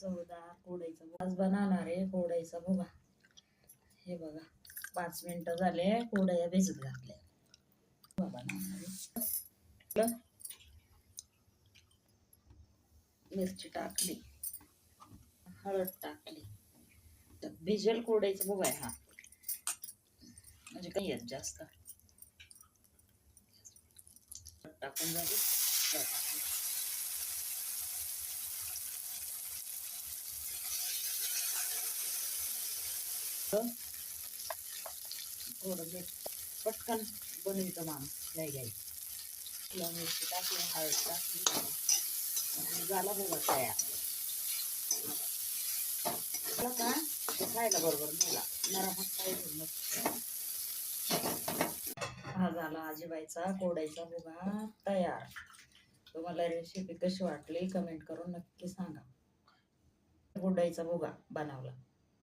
चौदा कोडायचा आज बनवणार आहे कोडायचा भुगा हे बघा पाच मिनिटं झाले कोडया भिजत घातल्या. बनवणार आहे. मिरची टाकली हळद टाकली. तर भिजेल कोडायचा भुगा आहे हा. म्हणजे काही येत जास्त. टाकून झाली. थोडं मीठ पटकन बनवितो माणूस घाई घाई हिरवी मिरची टाकली हळद टाकली. झाला बघा तयार. का? ते खायला बरोबर नेला नरम खायला हा झाला आजीबाईचा कोडायचा भुगा तयार. तुम्हाला रेसिपी कशी वाटली कमेंट करून नक्की सांगा. कोडायचा भुगा बनवला.